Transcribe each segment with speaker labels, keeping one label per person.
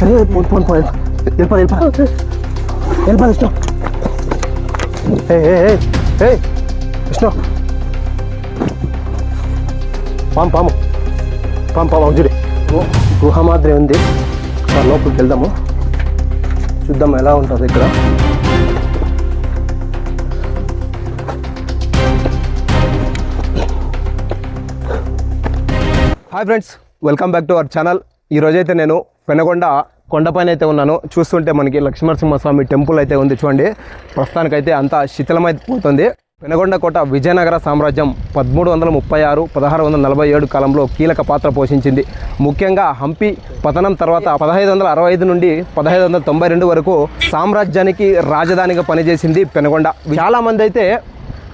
Speaker 1: పోను పోను పోను వెళ్ళిపో వెళ్ళిపో వెళ్ళిపో విష్ణు ఏ ఏ ఏ, ఏ విష్ణు పాము పాము పాము పాము చూడి గుహ మాదిరి ఉంది ఒకసారి లోపలికి వెళ్దాము చూద్దాం ఎలా ఉంటుంది ఇక్కడ hi friends welcome back to our channel. ఈ రోజైతే నేను పెనగొండ కొండపైన అయితే ఉన్నాను. చూస్తుంటే మనకి లక్ష్మణసింహస్వామి టెంపుల్ అయితే ఉంది చూడండి. ప్రస్తుతానికైతే అంతా శిథిలమైపోతుంది. పెనగొండ కోట విజయనగర సామ్రాజ్యం పదమూడు వందల ముప్పై ఆరు పదహారు వందల నలభై ఏడు కాలంలో కీలక పాత్ర పోషించింది. ముఖ్యంగా హంపి పతనం తర్వాత పదహైదు వందల అరవై ఐదు నుండి పదహైదు వందల తొంభై రెండు వరకు సామ్రాజ్యానికి రాజధానిగా పనిచేసింది పెనగొండ. చాలామంది అయితే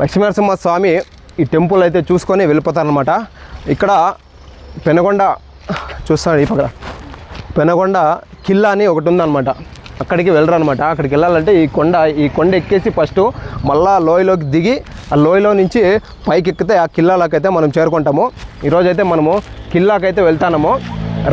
Speaker 1: లక్ష్మీనరసింహ స్వామి ఈ టెంపుల్ అయితే చూసుకొని వెళ్ళిపోతారనమాట ఇక్కడ పెనగొండ చూస్తాను ఈ పక్కన పెనగొండ కిల్లా అని ఒకటి ఉందన్నమాట. అక్కడికి వెళ్ళరు అనమాట అక్కడికి వెళ్ళాలంటే ఈ కొండ ఈ కొండ ఎక్కేసి ఫస్ట్ మళ్ళా లోయలోకి దిగి ఆ లోయలో నుంచి పైకి ఎక్కితే ఆ కిల్లాలోకైతే మనం చేరుకుంటాము. ఈరోజైతే మనము కిల్లాకైతే వెళ్తాము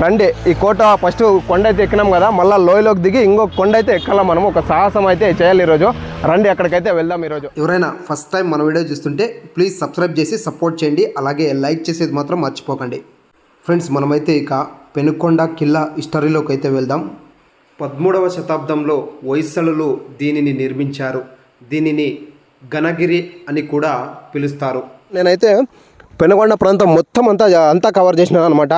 Speaker 1: రండి. ఈ కోట ఫస్ట్ కొండ అయితే ఎక్కినాం కదా మళ్ళీ లోయలోకి దిగి ఇంకో కొండ అయితే ఎక్కాల మనం ఒక సాహసం అయితే చేయాలి ఈరోజు. రండి అక్కడికైతే వెళ్దాం ఈరోజు.
Speaker 2: ఎవరైనా ఫస్ట్ టైం మన వీడియో చూస్తుంటే ప్లీజ్ సబ్స్క్రైబ్ చేసి సపోర్ట్ చేయండి. అలాగే లైక్ చేసేది మాత్రం మర్చిపోకండి. ఫ్రెండ్స్ మనమైతే ఇక పెనుకొండ కిల్లా హిస్టరీలోకి అయితే వెళ్దాం. పదమూడవ శతాబ్దంలో వైసలులు దీనిని నిర్మించారు. దీనిని ఘనగిరి అని కూడా పిలుస్తారు.
Speaker 1: నేనైతే పెనుగొండ ప్రాంతం మొత్తం అంతా అంతా కవర్ చేసినాను అనమాట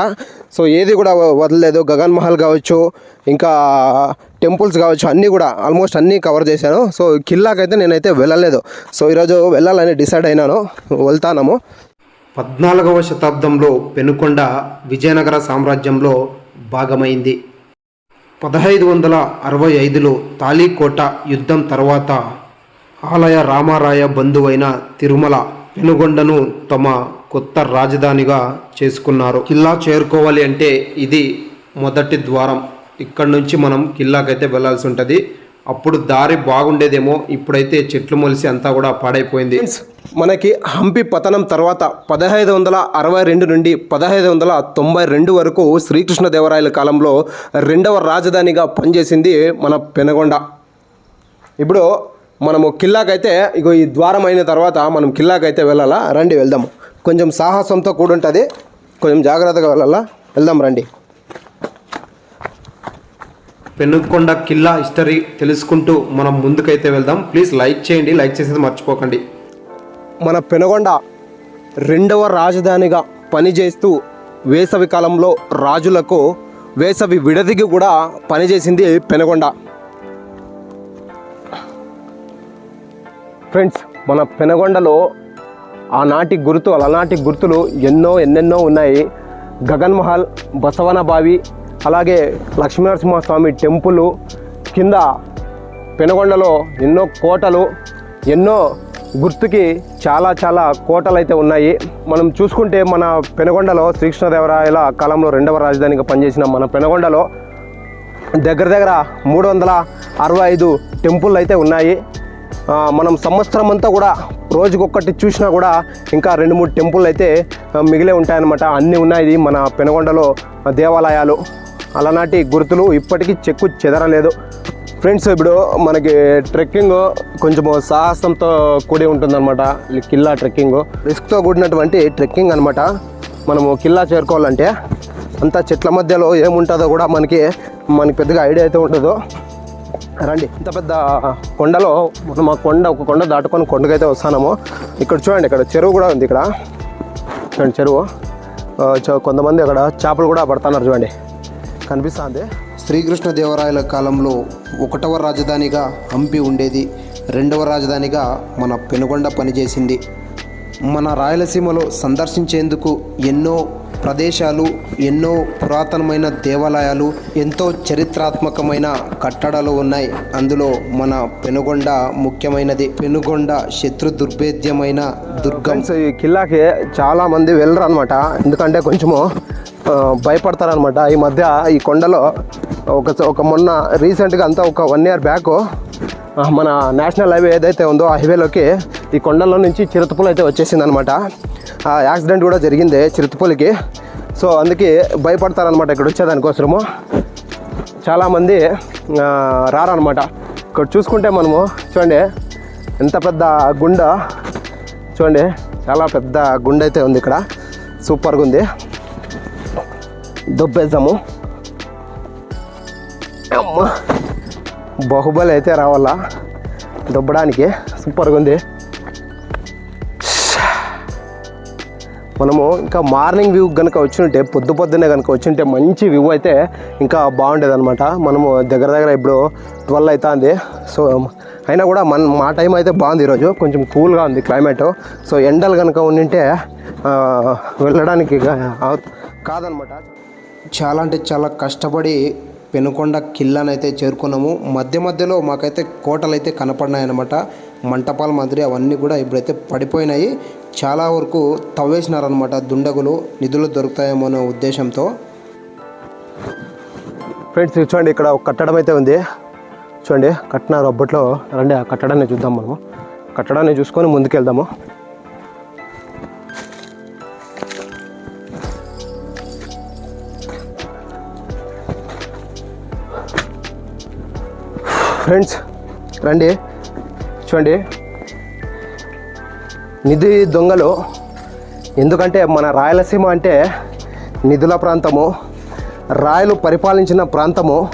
Speaker 1: సో ఏది కూడా వదలలేదు. గగన్ మహల్ కావచ్చు ఇంకా టెంపుల్స్ కావచ్చు అన్నీ కూడా ఆల్మోస్ట్ అన్నీ కవర్ చేశాను. సో కిల్లాకైతే నేనైతే వెళ్ళలేదు. సో ఈరోజు వెళ్ళాలని డిసైడ్ అయినాను. వెళ్తాను
Speaker 2: పద్నాలుగవ శతాబ్దంలో పెనుకొండ విజయనగర సామ్రాజ్యంలో భాగమైంది. పదహైదు వందల అరవై ఐదులో తాళీకోట యుద్ధం తర్వాత ఆలయ రామారాయ బంధువైన తిరుమల పెనుగొండను తమ కొత్త రాజధానిగా చేసుకున్నారు. కిల్లా చేరుకోవాలి అంటే ఇది మొదటి ద్వారం. ఇక్కడ నుంచి మనం కిల్లాకైతే వెళ్ళాల్సి ఉంటుంది. అప్పుడు దారి బాగుండేదేమో ఇప్పుడైతే చెట్లు మొలిసి అంతా కూడా పాడైపోయింది.
Speaker 1: మనకి హంపి పతనం తర్వాత పదహైదు వందల అరవై రెండు నుండి పదహైదు వందల తొంభై రెండు వరకు శ్రీకృష్ణదేవరాయల కాలంలో రెండవ రాజధానిగా పనిచేసింది మన పెనగొండ. ఇప్పుడు మనము కిల్లాకైతే ఇగో ఈ ద్వారం అయిన తర్వాత మనం కిల్లాకైతే వెళ్ళాలా? రండి వెళ్దాము. కొంచెం సాహసంతో కూడుంటుంది. కొంచెం జాగ్రత్తగా వెళ్ళాలా? వెళ్దాం రండి.
Speaker 2: పెనుకొండ కిల్లా హిస్టరీ తెలుసుకుంటూ మనం ముందుకైతే వెళ్దాం. ప్లీజ్ లైక్ చేయండి లైక్ చేసేది మర్చిపోకండి.
Speaker 1: మన పెనగొండ రెండవ రాజధానిగా పనిచేస్తూ వేసవి కాలంలో రాజులకు వేసవి విడదికి కూడా పనిచేసింది పెనగొండ. ఫ్రెండ్స్ మన పెనగొండలో ఆనాటి గుర్తు అలనాటి గుర్తులు ఎన్నో ఎన్నెన్నో ఉన్నాయి. గగన్ మహల్ బసవన బావి అలాగే లక్ష్మీనరసింహస్వామి టెంపుల్ కింద పెనగొండలో ఎన్నో కోటలు ఎన్నో గుర్తుకి చాలా చాలా కోటలు అయితే ఉన్నాయి. మనం చూసుకుంటే మన పెనగొండలో శ్రీకృష్ణదేవరాయల కాలంలో రెండవ రాజధానిగా పనిచేసిన మన పెనగొండలో దగ్గర దగ్గర మూడు వందల అరవై ఐదు టెంపుల్ అయితే ఉన్నాయి మనం సంవత్సరం అంతా కూడా రోజుకొక్కటి చూసినా కూడా ఇంకా రెండు మూడు టెంపుల్ అయితే మిగిలే ఉంటాయన్నమాట. అన్నీ ఉన్నాయి. మన పెనగొండలో దేవాలయాలు. అలనాటి గుర్తులు ఇప్పటికీ చెక్కు చెదరలేదు. ఫ్రెండ్స్ ఇప్పుడు మనకి ట్రెక్కింగ్ కొంచెం సాహసంతో కూడి ఉంటుందన్నమాట. కిల్లా ట్రెక్కింగ్ రిస్క్తో కూడినటువంటి ట్రెక్కింగ్ అనమాట మనము కిల్లా చేరుకోవాలంటే అంతా చెట్ల మధ్యలో ఏముంటుందో కూడా మనకి మనకి పెద్దగా ఐడియా అయితే ఉండదు. రండి. ఇంత పెద్ద కొండలో మనం ఆ కొండ ఒక కొండ దాటుకొని కొండకైతే వస్తాము ఇక్కడ చూడండి ఇక్కడ చెరువు కూడా ఉంది ఇక్కడ. చూడండి చెరువు. చ- కొంతమంది అక్కడ చేపలు కూడా పడుతున్నారు చూడండి. కనిపిస్తుంది.
Speaker 2: శ్రీకృష్ణదేవరాయల కాలంలో ఒకటవ రాజధానిగా హంపి ఉండేది. రెండవ రాజధానిగా మన పెనుగొండ పనిచేసింది. మన రాయలసీమలో సందర్శించేందుకు ఎన్నో ప్రదేశాలు ఎన్నో పురాతనమైన దేవాలయాలు ఎంతో చరిత్రాత్మకమైన కట్టడాలు ఉన్నాయి. అందులో మన పెనుగొండ ముఖ్యమైనది. పెనుగొండ శత్రు దుర్భేద్యమైన దుర్గం.
Speaker 1: కిల్లాకి చాలా మంది వెళ్ళరు అనమాట ఎందుకంటే కొంచెము భయపడతారనమాట ఈ మధ్య ఈ కొండలో ఒక ఒక మొన్న రీసెంట్గా అంతా ఒక వన్ ఇయర్ బ్యాక్ మన నేషనల్ హైవే ఏదైతే ఉందో ఆ హైవేలోకి ఈ కొండల్లో నుంచి చిరుతపులు అయితే వచ్చేసింది అనమాట ఆ యాక్సిడెంట్ కూడా జరిగింది చిరుతపులికి. సో అందుకే భయపడతారనమాట ఇక్కడ వచ్చేదానికోసము చాలామంది రారనమాట ఇక్కడ చూసుకుంటే మనము చూడండి ఎంత పెద్ద గుండ. చూడండి చాలా పెద్ద గుండె అయితే ఉంది ఇక్కడ. సూపర్గా ఉంది. దొబ్బేద్దాము అమ్మ. బాహుబలి అయితే రావాలా? దొబ్బడానికి. సూపర్గా ఉంది. మనము ఇంకా మార్నింగ్ వ్యూ కనుక వచ్చింటే పొద్దు పొద్దున్నే కనుక వచ్చింటే మంచి వ్యూ అయితే ఇంకా బాగుండేది అనమాట మనము దగ్గర దగ్గర ఇప్పుడు ట్వెల్వ్ అవుతుంది సో అయినా కూడా మన మా టైం అయితే బాగుంది ఈరోజు. కొంచెం కూల్గా ఉంది క్లైమేట్. సో ఎండలు కనుక ఉండింటే వెళ్ళడానికి కాదనమాట
Speaker 2: చాలా అంటే చాలా కష్టపడి పెనుకొండ కిల్లాని అయితే చేరుకున్నాము. మధ్య మధ్యలో మాకైతే కోటలు అయితే కనపడినాయి అనమాట మంటపాల మాదిరి అవన్నీ కూడా ఇప్పుడైతే పడిపోయినాయి. చాలా వరకు తవ్వేసినారనమాట దుండగులు. నిధులు దొరుకుతాయేమో అనే ఉద్దేశంతో.
Speaker 1: ఫ్రెండ్స్ చూడండి ఇక్కడ ఒక కట్టడం అయితే ఉంది. చూడండి కట్టినారు అప్పట్లో రండి ఆ కట్టడాన్ని చూద్దాం మనము. కట్టడాన్ని చూసుకొని ముందుకెళ్దాము. ఫ్రెండ్స్ రండి. చూడండి. నిధి దొంగలు. ఎందుకంటే మన రాయలసీమ అంటే నిధుల ప్రాంతము రాయలు పరిపాలించిన ప్రాంతము.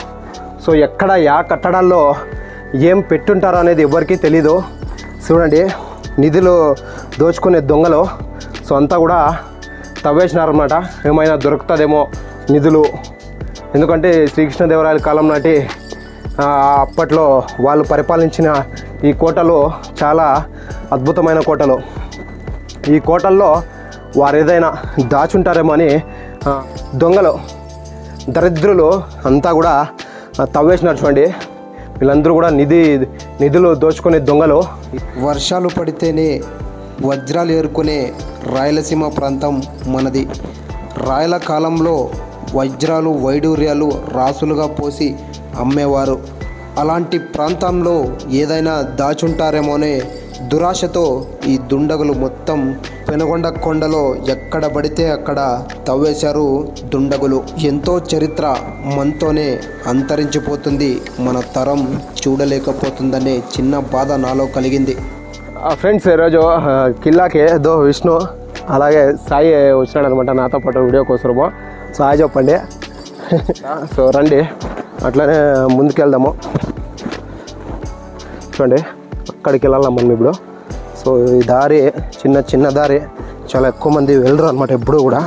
Speaker 1: సో ఎక్కడ యా కట్టడాల్లో ఏం పెట్టుంటారో అనేది ఎవరికీ తెలీదు. చూడండి నిధులు దోచుకునే దొంగలు. సో అంతా కూడా తవ్వేసినారన్నమాట. ఏమైనా దొరుకుతుందేమో నిధులు. ఎందుకంటే శ్రీకృష్ణదేవరాయల కాలం నాటి అప్పట్లో వాళ్ళు పరిపాలించిన ఈ కోటలు చాలా అద్భుతమైన కోటలు. ఈ కోటల్లో వారు ఏదైనా దాచుంటారేమో అని దొంగలు దరిద్రులు అంతా కూడా తవ్వేసినారు చూడండి. వీళ్ళందరూ కూడా నిధి నిధులు దోచుకునే దొంగలు.
Speaker 2: వర్షాలు పడితేనే వజ్రాలు ఏరుకునే రాయలసీమ ప్రాంతం మనది. రాయల కాలంలో వజ్రాలు వైడూర్యాలు రాసులుగా పోసి అమ్మేవారు. అలాంటి ప్రాంతంలో ఏదైనా దాచుంటారేమోనే దురాశతో ఈ దుండగులు మొత్తం పెనుగొండ కొండలో ఎక్కడ పడితే అక్కడ తవ్వేశారు దుండగులు. ఎంతో చరిత్ర మనతోనే అంతరించిపోతుంది. మన తరం చూడలేకపోతుందనే చిన్న బాధ నాలో కలిగింది.
Speaker 1: ఫ్రెండ్స్ ఈరోజు ఆ, కిల్లాకి దో విష్ణు అలాగే సాయి వచ్చినాడు అనమాట నాతో పాటు వీడియో కోసము సాయి చెప్పండి. సో రండి. అట్లనే ముందుకెళ్దాము. చూడండి అక్కడికి వెళ్ళాలి మనం ఇప్పుడు. సో ఈ దారి చిన్న చిన్న దారి చాలా ఎక్కువ మంది వెళ్ళరు అనమాట ఎప్పుడు కూడా.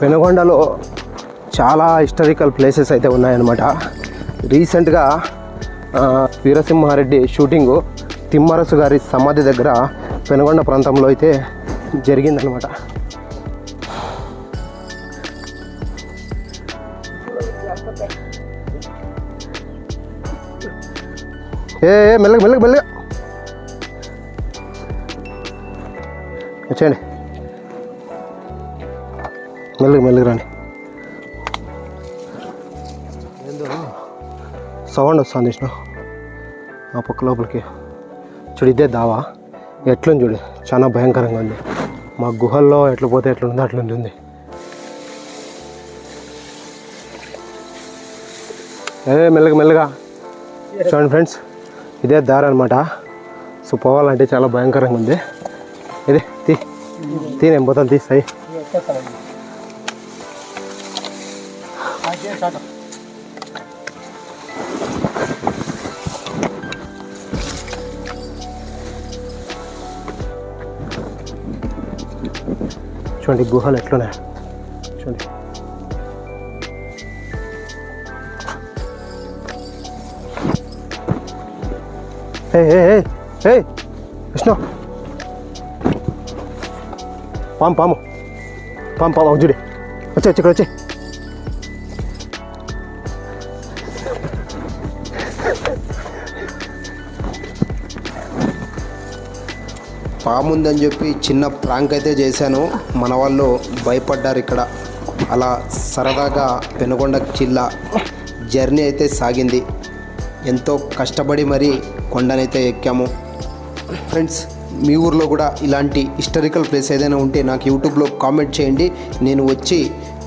Speaker 1: పెనుగొండలో చాలా హిస్టారికల్ ప్లేసెస్ అయితే ఉన్నాయన్నమాట. రీసెంట్గా వీరసింహారెడ్డి షూటింగు తిమ్మరసు గారి సమాధి దగ్గర పెనుగొండ ప్రాంతంలో అయితే జరిగిందనమాట ఏ మెల్లగ మెల్లగా మెల్లగా మెల్లగా. వచ్చేయండి. మెల్లగా మెల్లగా రండి. సౌండ్ వస్తుంది విష్ణు ఆ పక్క లోపలికి. చూడు ఇదే దావా. ఎట్లుంది చూడు. చాలా భయంకరంగా ఉంది. మా గుహల్లో ఎట్లా పోతే ఎట్లుందో అట్లుంటుంది ఉంది. ఏ మెల్లగా మెల్లగా. చూడండి ఫ్రెండ్స్. ఇదే దారి అనమాట సో పోవాలంటే చాలా భయంకరంగా ఉంది. ఇదే తీ. తీ నేను పోతాను తీ చూడండి గుహలు ఎట్లున్నాయి. ఏ ఏ ఏ ఏ విష్ణు పాము పాము. పాము పాము చూడి వచ్చి వచ్చి ఇక్కడ వచ్చి.
Speaker 2: పాముందని చెప్పి చిన్న ప్రాంక్ అయితే చేశాను. మన వాళ్ళు భయపడ్డారు ఇక్కడ. అలా సరదాగా పెనుగొండ జిల్లా జర్నీ అయితే సాగింది. ఎంతో కష్టపడి మరీ కొండనైతే ఎక్కాము. ఫ్రెండ్స్ మీ ఊర్లో కూడా ఇలాంటి హిస్టారికల్ ప్లేస్ ఏదైనా ఉంటే నాకు యూట్యూబ్లో కామెంట్ చేయండి. నేను వచ్చి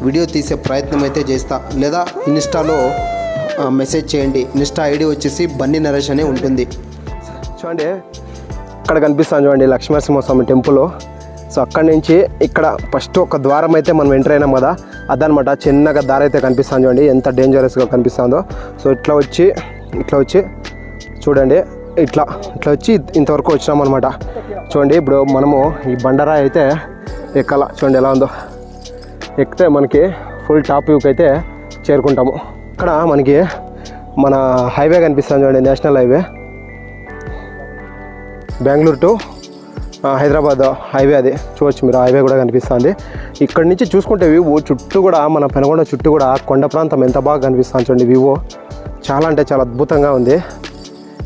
Speaker 2: వీడియో తీసే ప్రయత్నం అయితే చేస్తా. లేదా ఇన్స్టాలో మెసేజ్ చేయండి. ఇన్స్టా ఐడి వచ్చేసి బన్నీ నరేష్ అనే ఉంటుంది.
Speaker 1: చూడండి ఇక్కడ కనిపిస్తాను చూడండి లక్ష్మీనరసింహస్వామి టెంపుల్ సో అక్కడి నుంచి ఇక్కడ ఫస్ట్ ఒక ద్వారం అయితే మనం ఎంటర్ అయినాం కదా. అదనమాట చిన్నగా దారి అయితే కనిపిస్తాను చూడండి ఎంత డేంజరస్గా కనిపిస్తుందో. సో ఇట్లా వచ్చి ఇట్లా వచ్చి చూడండి ఇట్లా ఇట్లా వచ్చి ఇంతవరకు వచ్చినామన్నమాట. చూడండి ఇప్పుడు మనము ఈ బండరాయి అయితే ఎక్కాల. చూడండి ఎలా ఉందో. ఎక్కితే మనకి ఫుల్ టాప్ వ్యూకి అయితే చేరుకుంటాము. ఇక్కడ మనకి మన హైవే కనిపిస్తుంది చూడండి national highway Bengaluru to Hyderabad highway అది. చూడొచ్చు మీరు హైవే కూడా కనిపిస్తుంది. ఇక్కడ నుంచి చూసుకుంటే వివో చుట్టూ కూడా మన పెనగొండ చుట్టూ కూడా కొండ ప్రాంతం ఎంత బాగా కనిపిస్తుంది చూడండి వివో చాలా అంటే చాలా అద్భుతంగా ఉంది.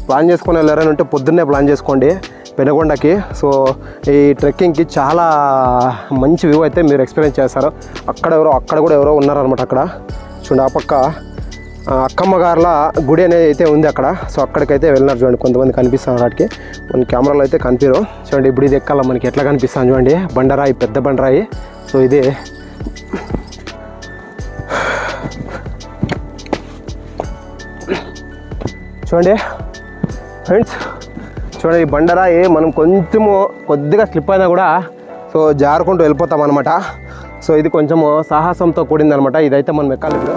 Speaker 1: ప్లాన్ చేసుకుని వెళ్ళారని ఉంటే పొద్దున్నే ప్లాన్ చేసుకోండి పెనగొండకి. సో ఈ ట్రెక్కింగ్కి చాలా మంచి వ్యూ అయితే మీరు ఎక్స్పీరియన్స్ చేస్తారు అక్కడ ఎవరో అక్కడ కూడా ఎవరో ఉన్నారనమాట అక్కడ. చూడండి ఆ పక్క అక్కమ్మగారుల అక్కమ్మ గుడి అనేది అయితే ఉంది అక్కడ. సో అక్కడికైతే వెళ్ళినారు చూడండి కొంతమంది కనిపిస్తున్నారు వాటికి మన కెమెరాలో అయితే కనిపించరు చూడండి ఇప్పుడు ఇది ఎక్కాల మనకి ఎట్లా కనిపిస్తుంది చూడండి. బండరాయి పెద్ద బండరాయి. సో ఇది. చూడండి ఫ్రెండ్స్ చూడండి ఈ బండరాయి మనం కొంచెము కొద్దిగా స్లిప్ అయినా కూడా సో జారుకుంటూ వెళ్ళిపోతాం అనమాట సో ఇది కొంచెము సాహసంతో కూడిందనమాట ఇదైతే మనం ఎక్కాలి ఇప్పుడు.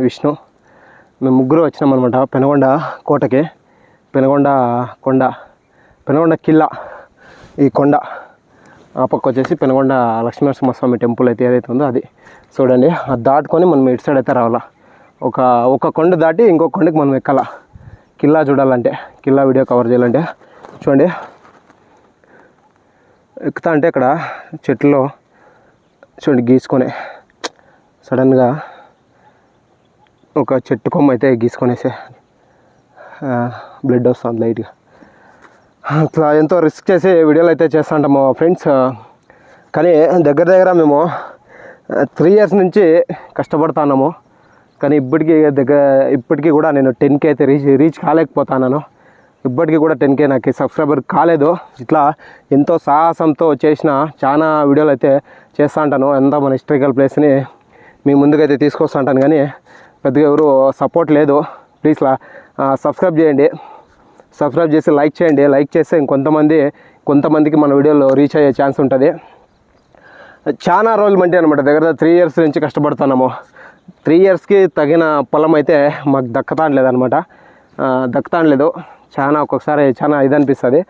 Speaker 1: విష్ణు. మేము ముగ్గురు వచ్చినాం అనమాట పెనగొండ కోటకి. పెనగొండ కొండ. పెనగొండ కిల్లా. ఈ కొండ. ఆ పక్క వచ్చేసి పెనగొండ లక్ష్మీనరసింహస్వామి టెంపుల్ అయితే ఏదైతే ఉందో అది. చూడండి. అది దాటుకొని మనం ఇటు సైడ్ అయితే రావాలా. ఒక ఒక కొండ దాటి ఇంకో కొండకి మనం ఎక్కాల. కిల్లా చూడాలంటే. కిల్లా వీడియో కవర్ చేయాలంటే. చూడండి. ఎక్కుతా అంటే ఇక్కడ చెట్లో చూడండి గీసుకొని. సడన్గా ఒక చెట్టు కొమ్మ అయితే గీసుకొనేసే బ్లడ్ వస్తుంది లైట్గా అట్లా ఎంతో రిస్క్ చేసి వీడియోలు అయితే చేస్తూ ఉంటాము ఫ్రెండ్స్ కానీ దగ్గర దగ్గర మేము త్రీ ఇయర్స్ నుంచి కష్టపడుతున్నాము. కానీ ఇప్పటికీ దగ్గర ఇప్పటికీ కూడా నేను టెన్ కే అయితే రీచ్ రీచ్ కాలేకపోతున్నాను. ఇప్పటికీ కూడా టెన్ కే నాకు సబ్స్క్రైబర్ కాలేదు. ఇట్లా ఎంతో సాహసంతో చేసిన చాలా వీడియోలు అయితే చేస్తూ ఉంటాను. ఎంతో మన హిస్టరికల్ ప్లేస్ని మీ ముందుకైతే తీసుకొస్తూ ఉంటాను. కానీ పెద్దగా ఎవరు సపోర్ట్ లేదు. ప్లీజ్ లా సబ్స్క్రైబ్ చేయండి. సబ్స్క్రైబ్ చేసి లైక్ చేయండి. లైక్ చేస్తే ఇంకొంతమంది కొంతమందికి మన వీడియోలో రీచ్ అయ్యే ఛాన్స్ ఉంటుంది. చాలా రోజులు మంటే అనమాట దగ్గర త్రీ ఇయర్స్ నుంచి కష్టపడుతున్నాము. త్రీ ఇయర్స్కి తగిన పొలం అయితే మాకు దక్కతాడలేదనమాట దక్కతానలేదు చాలా ఒక్కొక్కసారి చాలా ఇది అనిపిస్తుంది.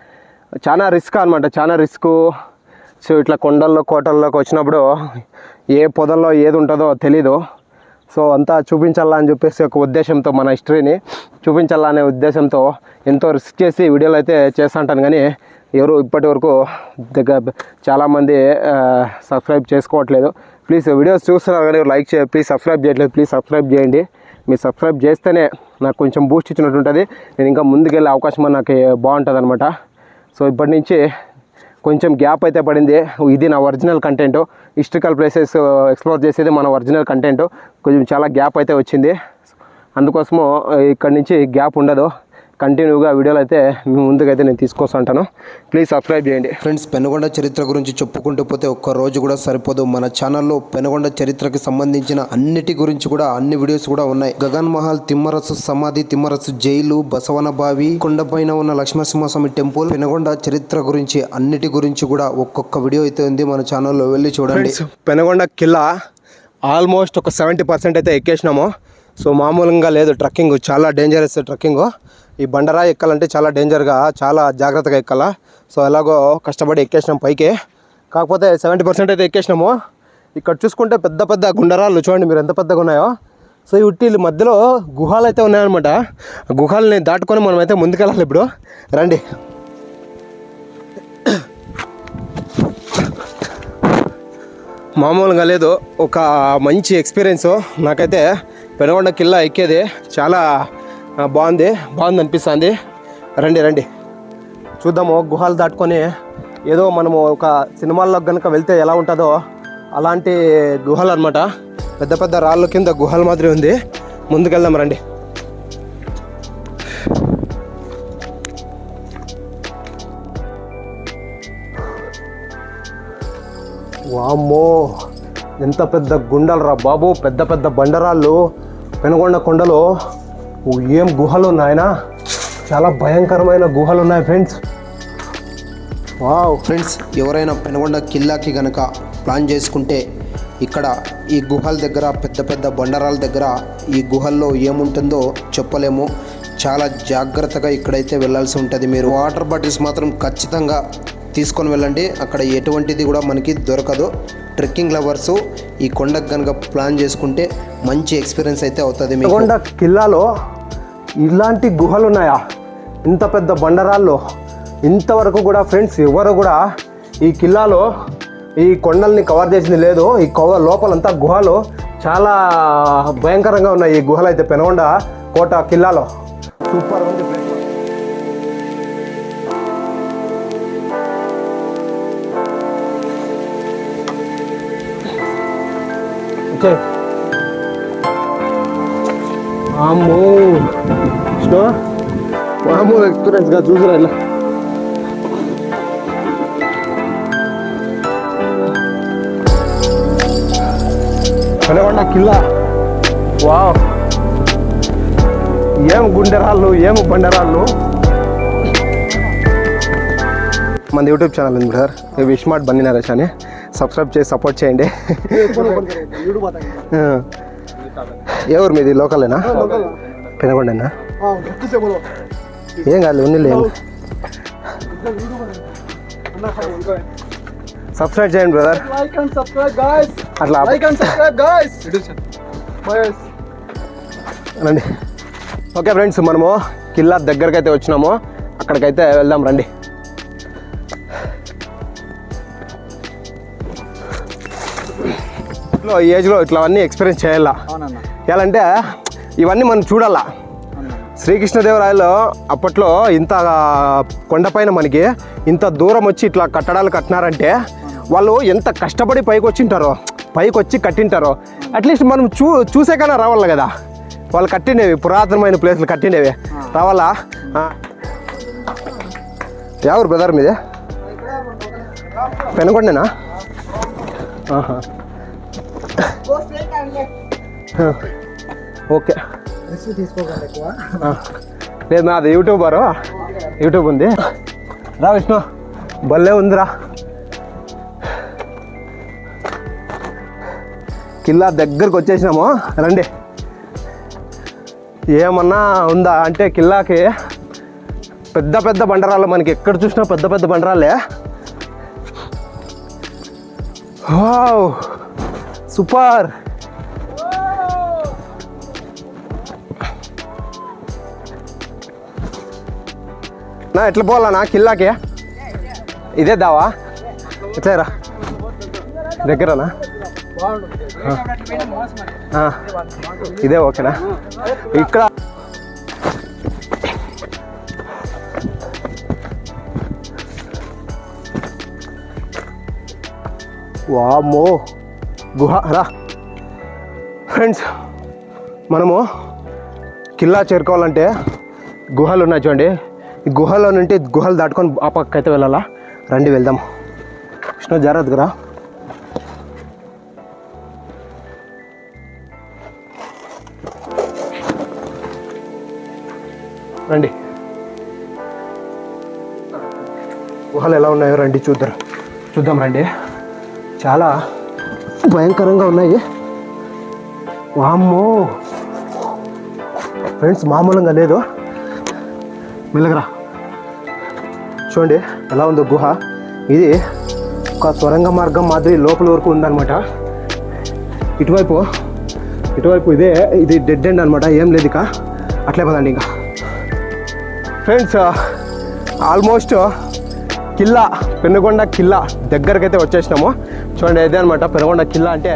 Speaker 1: చాలా రిస్క్ అనమాట చాలా రిస్క్ సో ఇట్లా కొండల్లో కోటల్లోకి వచ్చినప్పుడు ఏ పొదల్లో ఏది ఉంటుందో తెలీదు. సో అంతా చూపించాలా అని చెప్పేసి ఒక ఉద్దేశంతో మన హిస్టరీని చూపించాలా అనే ఉద్దేశంతో ఎంతో రిస్క్ చేసి వీడియోలు అయితే చేస్తుంటాను కానీ ఎవరు ఇప్పటి వరకు దగ్గర చాలామంది సబ్స్క్రైబ్ చేసుకోవట్లేదు. ప్లీజ్ వీడియోస్ చూస్తున్నారు కానీ లైక్ చేయ ప్లీజ్ సబ్స్క్రైబ్ చేయట్లేదు. ప్లీజ్ సబ్స్క్రైబ్ చేయండి. మీరు సబ్స్క్రైబ్ చేస్తేనే నాకు కొంచెం బూస్ట్ ఇచ్చినట్టు ఉంటుంది. నేను ఇంకా ముందుకెళ్ళే అవకాశం నాకు బాగుంటుంది అనమాట సో ఇప్పటి నుంచి కొంచెం గ్యాప్ అయితే పడింది. ఇది నా original content. Historical places explore చేసేది మన ఒరిజినల్ కంటెంట్. కొంచెం చాలా గ్యాప్ అయితే వచ్చింది. అందుకోసము ఇక్కడి నుంచి గ్యాప్ ఉండదు. కంటిన్యూగా వీడియోలు అయితే మీ ముందుకైతే నేను తీసుకొస్తుంటాను ప్లీజ్ సబ్స్క్రైబ్ చేయండి.
Speaker 2: ఫ్రెండ్స్ పెనుగొండ చరిత్ర గురించి చెప్పుకుంటూ పోతే ఒక్క రోజు కూడా సరిపోదు. మన ఛానల్లో పెనుగొండ చరిత్రకి సంబంధించిన అన్నిటి గురించి కూడా అన్ని వీడియోస్ కూడా ఉన్నాయి. గగన్ మహల్ తిమ్మరసు సమాధి తిమ్మరసు జైలు బసవన బావి కొండపైన ఉన్న లక్ష్మీనరసింహస్వామి టెంపుల్ పెనుగొండ చరిత్ర గురించి అన్నిటి గురించి కూడా ఒక్కొక్క వీడియో అయితే ఉంది మన ఛానల్లో వెళ్ళి చూడండి.
Speaker 1: పెనగొండ కిల్లా ఆల్మోస్ట్ ఒక సెవెంటీ పర్సెంట్ అయితే ఎక్కేసినాము. సో మామూలుగా లేదు ట్రక్కింగ్. చాలా డేంజరస్ ట్రక్కింగ్. ఈ బండరాయి ఎక్కాలంటే చాలా డేంజర్గా చాలా జాగ్రత్తగా ఎక్కాలా. సో ఎలాగో కష్టపడి ఎక్కేసినాం పైకి. కాకపోతే సెవెంటీ పర్సెంట్ అయితే ఎక్కేసినాము. ఇక్కడ చూసుకుంటే పెద్ద పెద్ద గుండరాళ్ళు చూడండి మీరు ఎంత పెద్దగా ఉన్నాయో. సో ఈ ఉట్టి మధ్యలో గుహాలు అయితే ఉన్నాయన్నమాట. ఆ గుహాలని దాటుకొని మనం అయితే ముందుకెళ్ళాలి ఇప్పుడు. రండి. మామూలుగా లేదు. ఒక మంచి ఎక్స్పీరియన్స్ నాకైతే పెనుగొండ కిల్లా ఎక్కేది. చాలా బాగుంది బాగుంది అనిపిస్తుంది. రండి రండి. చూద్దాము గుహాలు దాటుకొని ఏదో మనము ఒక సినిమాల్లో కనుక వెళ్తే ఎలా ఉంటుందో అలాంటి గుహలు అనమాట పెద్ద పెద్ద రాళ్ళ కింద గుహల మాదిరి ఉంది. ముందుకెళ్దాం రండి. వామ్మో ఎంత పెద్ద గుండలు రా బాబు. పెద్ద పెద్ద బండరాళ్ళు పెనుగొండ కొండలో. ఏం గుహలు ఉన్నాయనా చాలా భయంకరమైన గుహలు ఉన్నాయి ఫ్రెండ్స్. వావ్
Speaker 2: ఫ్రెండ్స్ ఎవరైనా పెనుగొండ కిల్లాకి గనక ప్లాన్ చేసుకుంటే ఇక్కడ ఈ గుహల దగ్గర పెద్ద పెద్ద బండరాల దగ్గర ఈ గుహల్లో ఏముంటుందో చెప్పలేము. చాలా జాగ్రత్తగా ఇక్కడైతే వెళ్ళాల్సి ఉంటుంది మీరు. వాటర్ బాటిల్స్ మాత్రం ఖచ్చితంగా తీసుకొని వెళ్ళండి. అక్కడ ఎటువంటిది కూడా మనకి దొరకదు. ట్రెక్కింగ్ లవర్స్ ఈ కొండకు కనుక ప్లాన్ చేసుకుంటే మంచి ఎక్స్పీరియన్స్ అయితే అవుతుంది మీకు.
Speaker 1: కిల్లాలో ఇలాంటి గుహలు ఉన్నాయా? ఇంత పెద్ద బండరాల్లో ఇంతవరకు కూడా ఫ్రెండ్స్ ఎవరు కూడా ఈ కిల్లాలో ఈ కొండల్ని కవర్ చేసింది లేదు. ఈ కవర్ లోపలంతా గుహలు. చాలా భయంకరంగా ఉన్నాయి ఈ గుహలు అయితే పెనగొండ కోట కిల్లాలో. సూపర్ ఉంది ఫ్రెండ్స్ ఓకే అమ్మో స్నో మామూలు ఎక్స్పీరియన్స్గా చూసిరా ఇలా పెనగొండ కిల్లా వావ్ ఏం గుండెరాళ్ళు ఏం బండరాళ్ళు మన యూట్యూబ్ ఛానల్ ఉంది brother Wishmart mart Bunny Naresh అని సబ్స్క్రైబ్ చేసి సపోర్ట్ చేయండి. ఊరు మీది? లోకలేనా? పెనగొండేనా? ఏం కాదు ఉంది లేదు సబ్స్క్రైబ్ చేయండి brother
Speaker 3: Like and subscribe, guys.
Speaker 1: అట్లా
Speaker 3: Like and subscribe, guys. Yes.
Speaker 1: రండి. ఓకే ఫ్రెండ్స్ మనము కిల్లా దగ్గరకు అయితే వచ్చినాము. అక్కడికైతే వెళ్దాం రండి. ఈ ఏజ్లో ఇట్లా అన్నీ ఎక్స్పీరియన్స్ చేయాలా? ఎలా అంటే ఇవన్నీ మనం చూడాలా? శ్రీకృష్ణదేవరాయలు అప్పట్లో ఇంత కొండపైన మనకి ఇంత దూరం వచ్చి ఇట్లా కట్టడాలు కట్టినారంటే వాళ్ళు ఎంత కష్టపడి పైకి వచ్చింటారో పైకి వచ్చి కట్టింటారో అట్లీస్ట్ మనం చూ చూసే కన్నా రావాలి కదా? వాళ్ళు కట్టిండేవి పురాతనమైన ప్లేస్లు కట్టిండేవి రావాలా. ఎవరు బ్రదర్ మీదే? పెనకొండేనా ఆహా. ఓకే లేదు నాది యూట్యూబరు. యూట్యూబ్ ఉంది. రా విష్ణు భలే ఉందిరా. కిల్లా దగ్గరకు వచ్చేసినాము. రండి. ఏమన్నా ఉందా అంటే కిల్లాకి పెద్ద పెద్ద బండరాలు మనకి ఎక్కడ చూసినా పెద్ద పెద్ద బండరాలే వావ్. సూపర్. నా ఎట్లా పోవాలన్నా కిల్లాకి? ఇదే దావా? ఎట్లా దగ్గరనా? ఆ, ఇదే ఓకేనా? ఇక్కడ వామ్మో. గుహ రా. ఫ్రెండ్స్ మనము కిల్లా చేరుకోవాలంటే గుహలు ఉన్నాయి చూడండి. గుహలో నుండి గుహలు దాటుకొని ఆ పక్క అయితే వెళ్ళాలా? రండి వెళ్దాం. కృష్ణ జాగ్రత్త కదా రండి. గుహలు ఎలా ఉన్నాయో రండి చూద్దాం. చూద్దాం రండి. చాలా భయంకరంగా ఉన్నాయి. వామ్మో. ఫ్రెండ్స్ మామూలుగా లేదు. మెల్లగరా. చూడండి ఎలా ఉందో గుహ. ఇది ఒక సొరంగ మార్గం మాదిరి లోపల వరకు ఉందన్నమాట. ఇటువైపు ఇటువైపు ఇదే ఇది డెడ్ ఎండ్ అనమాట ఏం లేదు ఇక. అట్లే పదండి ఇంకా. ఫ్రెండ్స్ ఆల్మోస్ట్ కిల్లా పెనుగొండ కిల్లా దగ్గరకైతే వచ్చేసినాము. చూడండి ఇదే అనమాట పెనుగొండ కిల్లా అంటే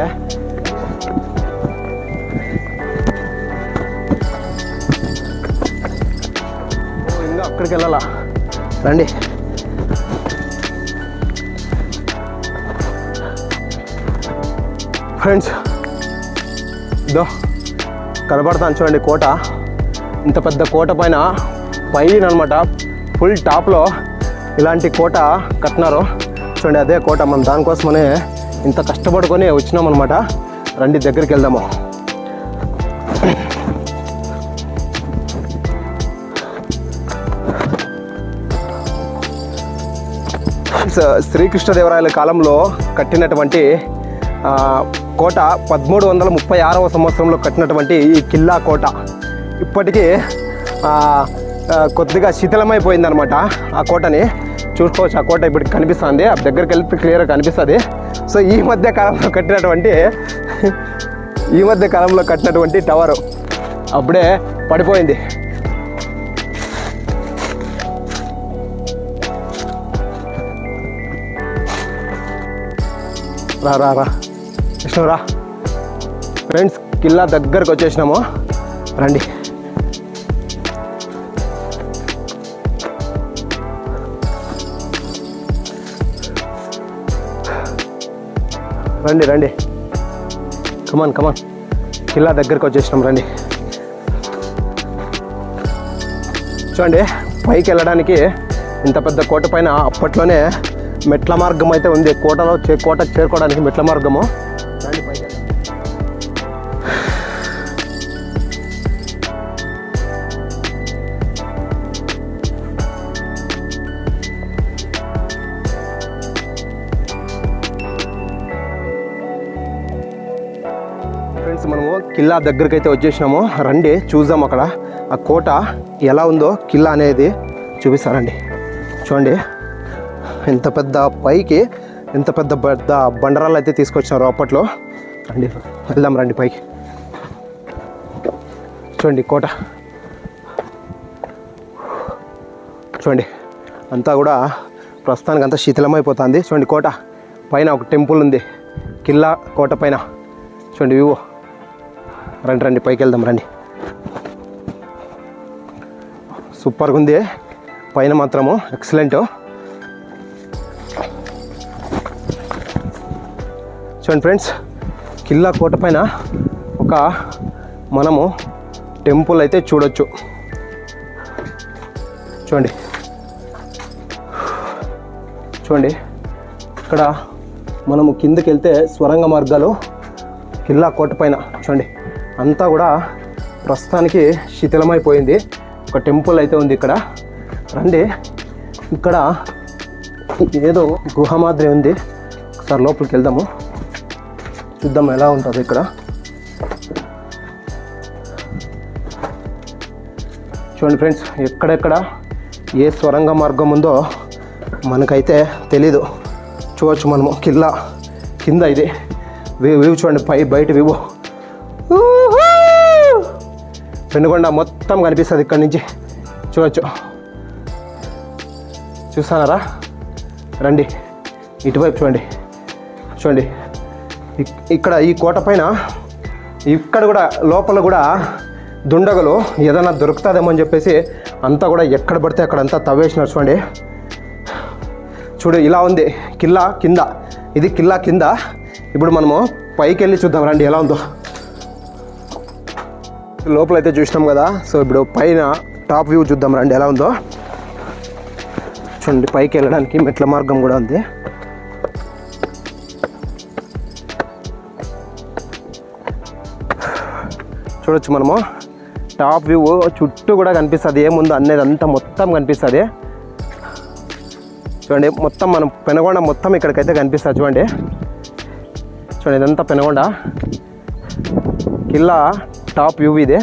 Speaker 1: అక్కడికి వెళ్ళాలా రండి. ఫ్రెండ్స్ ఇదో కనబడతాను చూడండి కోట. ఇంత పెద్ద కోట పైన పైన అనమాట ఫుల్ టాప్లో ఇలాంటి కోట కట్టినారు. చూడండి అదే కోట. మనం దానికోసమనే ఇంత కష్టపడుకొని వచ్చినాం అనమాట రండి దగ్గరికి వెళ్దాము శ్రీకృష్ణదేవరాయల కాలంలో కట్టినటువంటి కోట పదమూడు వందల ముప్పై ఆరవ సంవత్సరంలో కట్టినటువంటి ఈ కిల్లా కోట. ఇప్పటికీ కొద్దిగా శిథిలమైపోయిందనమాట ఆ కోటని. చూసుకోవచ్చు ఆ కోట ఇప్పుడు కనిపిస్తుంది. ఆ దగ్గరికి వెళ్తే క్లియర్గా కనిపిస్తుంది. సో ఈ మధ్య కాలంలో కట్టినటువంటి ఈ మధ్య కాలంలో కట్టినటువంటి టవర్ అప్పుడే పడిపోయింది. రా రా రా. విష్ణు రా. ఫ్రెండ్స్ కిల్లా దగ్గరకు వచ్చేసినాము. రండి. రండి రండి. కమాన్ కమాన్ కిల్లా దగ్గరకు వచ్చేసినాం రండి. చూడండి పైకి వెళ్ళడానికి ఇంత పెద్ద కోట పైన అప్పట్లోనే మెట్ల మార్గం అయితే ఉంది. కోటలో చే కోట చేరుకోవడానికి మెట్ల మార్గము. ఫ్రెండ్స్ మనము కిల్లా దగ్గరికి అయితే వచ్చేసినాము. రండి చూద్దాం అక్కడ. ఆ కోట ఎలా ఉందో కిల్లా అనేది చూపిస్తారండి చూడండి. ఎంత పెద్ద పైకి ఎంత పెద్ద పెద్ద బండరాలు అయితే తీసుకొచ్చినారు అప్పట్లో. రండి వెళ్దాం రండి పైకి. చూడండి కోట. చూడండి అంతా కూడా ప్రస్తుతానికి అంతా శిథిలమైపోతుంది. చూడండి కోట పైన ఒక టెంపుల్ ఉంది. కిల్లా కోట పైన. చూడండి వ్యూ. రండి రండి పైకి వెళ్దాం రండి. సూపర్గా ఉంది పైన మాత్రము ఎక్సలెంట్. చూడండి ఫ్రెండ్స్ కిల్లా కోట పైన ఒక మనము టెంపుల్ అయితే చూడొచ్చు. చూడండి. చూడండి. ఇక్కడ మనము కిందకి వెళ్తే స్వరంగ మార్గాలు కిల్లా కోట పైన. చూడండి. అంతా కూడా ప్రస్తుతానికి శిథిలమైపోయింది. ఒక టెంపుల్ అయితే ఉంది ఇక్కడ. రండి. ఇక్కడ ఏదో గుహ మాదిరి ఉంది. ఒకసారి లోపలికి వెళ్దాము. చూద్దాం ఎలా ఉంటుంది ఇక్కడ. చూడండి ఫ్రెండ్స్ ఎక్కడెక్కడ ఏ స్వరంగ మార్గం ఉందో మనకైతే తెలీదు. చూడవచ్చు మనము కిల్లా కింద ఇది. వ్యూ వ్యూ చూడండి పై బయట వ్యూ. పెనుగొండ మొత్తం కనిపిస్తుంది ఇక్కడ నుంచి. చూడవచ్చు చూస్తానారా? రండి. ఇటువైపు చూడండి. చూడండి. ఇక్కడ ఈ కోట పైన ఇక్కడ కూడా లోపల కూడా దుండగలు ఏదైనా దొరుకుతుందేమో అని చెప్పేసి అంతా కూడా ఎక్కడ పడితే అక్కడ అంతా తవ్వేసినారు చూడండి. చూడు ఇలా ఉంది. కిల్లా కింద. ఇది కిల్లా కింద. ఇప్పుడు మనము పైకి వెళ్ళి చూద్దాం రండి ఎలా ఉందో. లోపల అయితే చూసినాం కదా. సో ఇప్పుడు పైన టాప్ వ్యూ చూద్దాం రండి ఎలా ఉందో. చూడండి పైకి వెళ్ళడానికి మెట్ల మార్గం కూడా ఉంది. చూడొచ్చు మనము. టాప్ వ్యూ చుట్టూ కూడా కనిపిస్తుంది. ఏముందో అనేది అంతా మొత్తం కనిపిస్తుంది. చూడండి మొత్తం మనం పెనగొండ మొత్తం ఇక్కడికైతే కనిపిస్తుంది చూడండి. చూడండి ఇదంతా పెనగొండ. కిల్లా టాప్ వ్యూ ఇది.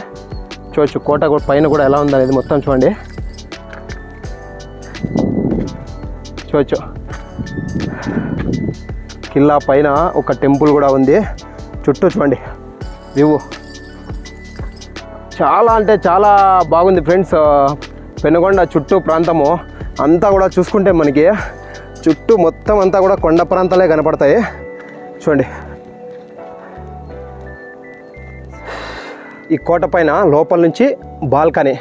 Speaker 1: చూడొచ్చు కోట కూడా పైన కూడా ఎలా ఉందనేది మొత్తం చూడండి. చూడొచ్చు. కిల్లా పైన ఒక టెంపుల్ కూడా ఉంది. చుట్టూ చూడండి వ్యూ చాలా అంటే చాలా బాగుంది ఫ్రెండ్స్. పెనుగొండ చుట్టూ ప్రాంతము. అంతా కూడా చూసుకుంటే మనకి చుట్టూ మొత్తం అంతా కూడా కొండ ప్రాంతాలే కనపడతాయి. చూడండి. ఈ కోట పైన లోపల నుంచి బాల్కనీ.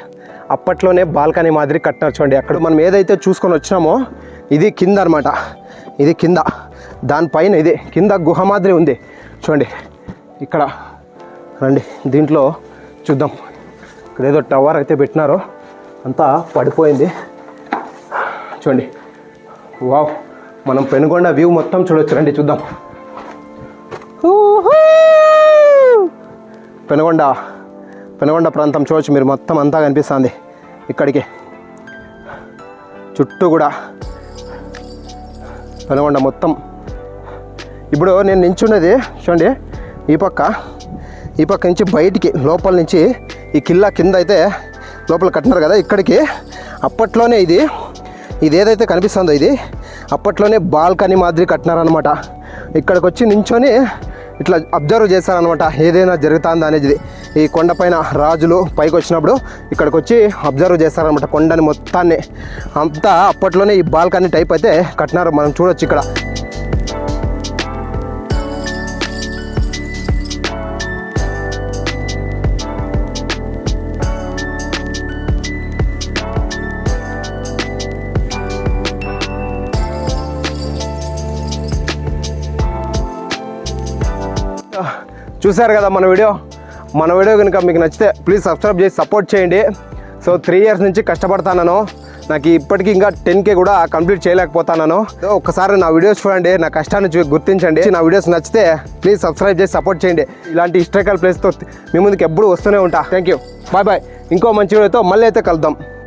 Speaker 1: అప్పట్లోనే బాల్కనీ మాదిరి కట్టినారు చూడండి. అక్కడ మనం ఏదైతే చూసుకొని వచ్చినామో ఇది కింద అనమాట ఇది కింద. దానిపైన ఇది కింద గుహ మాదిరి ఉంది. చూడండి. ఇక్కడ రండి. దీంట్లో చూద్దాం. ఇక్కడ ఏదో టవర్ అయితే పెట్టినారో అంతా పడిపోయింది. చూడండి. వావ్ మనం పెనుగొండ వ్యూ మొత్తం చూడొచ్చు. రండి చూద్దాం. పెనుగొండ పెనుగొండ ప్రాంతం చూడొచ్చు. మీరు మొత్తం అంతా కనిపిస్తుంది ఇక్కడికి. చుట్టూ కూడా పెనుగొండ మొత్తం. ఇప్పుడు నేను నించున్నది చూడండి ఈ పక్క. ఈ పక్క నుంచి బయటికి లోపల నుంచి ఈ కిల్లా కింద అయితే లోపల కట్టినారు కదా ఇక్కడికి. అప్పట్లోనే ఇది ఇది ఏదైతే కనిపిస్తుందో ఇది అప్పట్లోనే బాల్కనీ మాదిరి కట్టినారనమాట ఇక్కడికి వచ్చి నించొని ఇట్లా అబ్జర్వ్ చేస్తారనమాట ఏదైనా జరుగుతుందా అనేది. ఈ కొండపైన రాజులు పైకి వచ్చినప్పుడు ఇక్కడికి వచ్చి అబ్జర్వ్ చేస్తారనమాట కొండని మొత్తాన్ని. అంతా అప్పట్లోనే ఈ బాల్కనీ టైప్ అయితే కట్టినారు మనం చూడొచ్చు ఇక్కడ. చూశారు కదా మన వీడియో? మన వీడియో కనుక మీకు నచ్చితే ప్లీజ్ సబ్స్క్రైబ్ చేసి సపోర్ట్ చేయండి. సో త్రీ ఇయర్స్ నుంచి కష్టపడతాను నాకు ఇప్పటికీ ఇంకా టెన్ కే కూడా కంప్లీట్ చేయలేకపోతున్నాను సో నా వీడియోస్ చూడండి నా కష్టాన్ని చూ- గుర్తించండి. నా వీడియోస్ నచ్చితే ప్లీజ్ సబ్స్క్రైబ్ చేసి సపోర్ట్ చేయండి. ఇలాంటి హిస్టరికల్ ప్లేస్తో మీ ముందుకు ఎప్పుడు వస్తూనే ఉంటా. థ్యాంక్ యూ బాయ్ బాయ్ ఇంకో మంచి వీడియోతో మళ్ళీ అయితే కలుద్దాం.